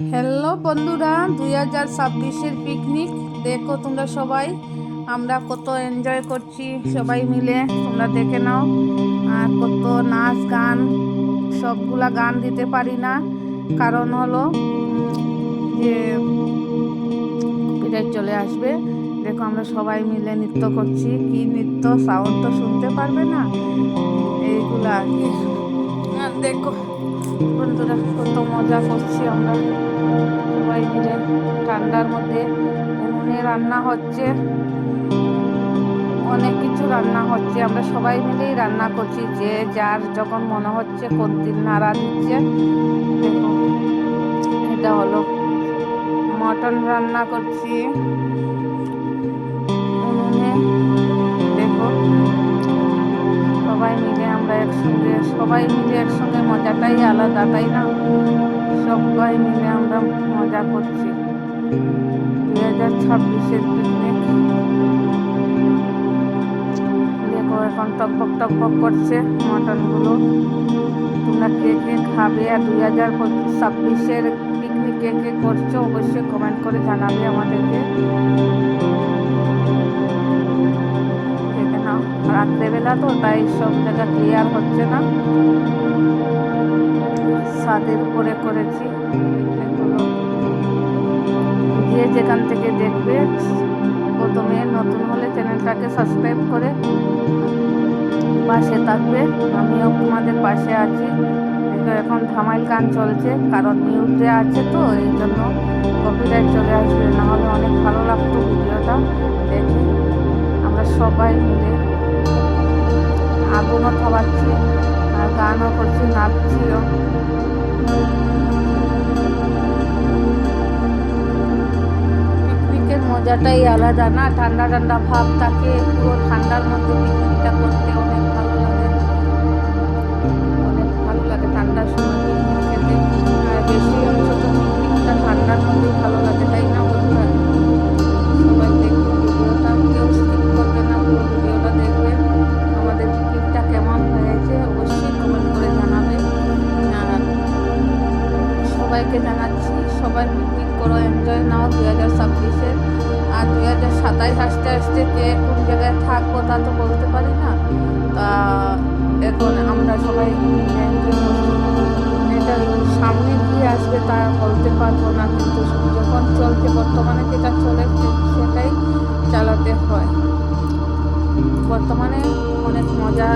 Hello বন্ধুরা, দুই হাজার ছাব্বিশের পিকনিক দেখো তোমরা সবাই, আমরা কত এনজয় করছি সবাই মিলে, তোমরা দেখে নাও। আর কত নাচ গান, সবগুলা গান দিতে পারি না। কারণ হলো, যে কপিরাইট চলে আসবে। দেখো আমরা সবাই মিলে নৃত্য করছি। কি নৃত্য সাউন্ড তো শুনতে পারবে না? এইগুলা আর কি। দেখো বন্ধুরা, কত মজা করছি আমরা। সবাই মিলে ঠান্ডার মধ্যে উনুনে রান্না হচ্ছে। অনেক কিছু রান্না হচ্ছে। আমরা সবাই মিলেই রান্না করছি। যে যার যখন মনে হচ্ছে কোন দিন নাড়া দিচ্ছে। এটা হলো মটন রান্না করছি। একসঙ্গে, সবাই মিলে একসঙ্গে মজাটাই আলাদা, তাই না? সবাই মিলে আমরা মজা করছি। দু হাজার ছাব্বিশের পিকনিক দেখো, এখন টকবক টকবক করছে মটনগুলো। তোমরা কে কে খাবে আর দুই হাজার ছাব্বিশের পিকনিক কে কে করছ, অবশ্যই কমেন্ট করে জানাবে আমাদেরকে। রাত্রেবেলা তো, তাই সব জায়গা ক্লিয়ার হচ্ছে না। ছাদের উপরে করেছি। যে যেখান থেকে দেখবে, প্রথমে নতুন হলে চ্যানেলটাকে সাবস্ক্রাইব করে পাশে থাকবে। আমিও তোমাদের পাশে আছি। এখন ধামাইল গান চলছে। কারণ মিউটে আছে তো, এই জন্য কপিরাইট চলে আসবে। না হলে অনেক ভালো লাগতো ভিডিওটা দেখে। আমরা সবাই মিলে আগুনও খাওয়াচ্ছি আর গানও করছি, নাচছিল। মজাটাই আলাদা না? ঠান্ডা ঠান্ডা ভাব থাকে পুরো ঠান্ডার মধ্যে পিকনিকটা করতে সবাইকে জানাচ্ছি, সবাই পিকনিক করো এনজয় নাও দুই হাজার ছাব্বিশে। আর দুই হাজার সাতাইশ আসতে আসতে কে কোন জায়গায় থাকব তা তো বলতে পারি না। তা এখন আমরা সবাই এটা সামনে কি আসবে তা বলতে পারব না, কিন্তু যখন চলছে, বর্তমানে যেটা চলেছে সেটাই চালাতে হয়। বর্তমানে অনেক মজা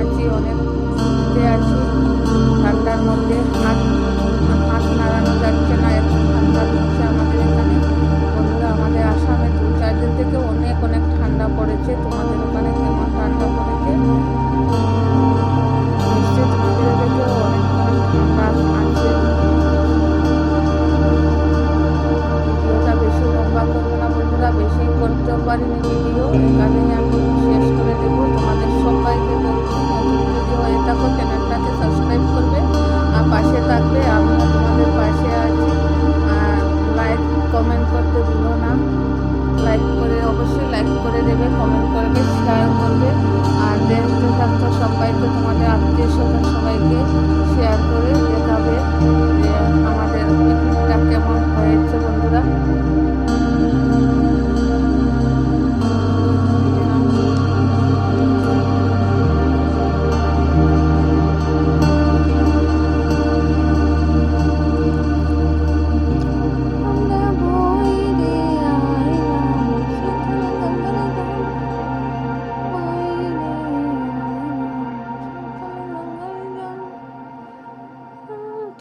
আছি, অনেক পড়েছে তোমাদের ওখানে কেমন ঠান্ডা পড়েছে নিশ্চয়ই তোমাদের অনেক অনেক ঠান্ডা বেশি লম্বা করব না বন্ধুরা, বেশি করতেও পারিনি ভিডিও আমি শেষ করে দেবো। তোমাদের সবাইকে যদি হয়ে থাকো, চ্যানেলটাকে সাবস্ক্রাইব করবে, আর পাশে থাকবে আমিও। সবাইকে তোমাদের আত্মীয় স্বজন সবাইকে শেয়ার করে দেখাবে আমাদের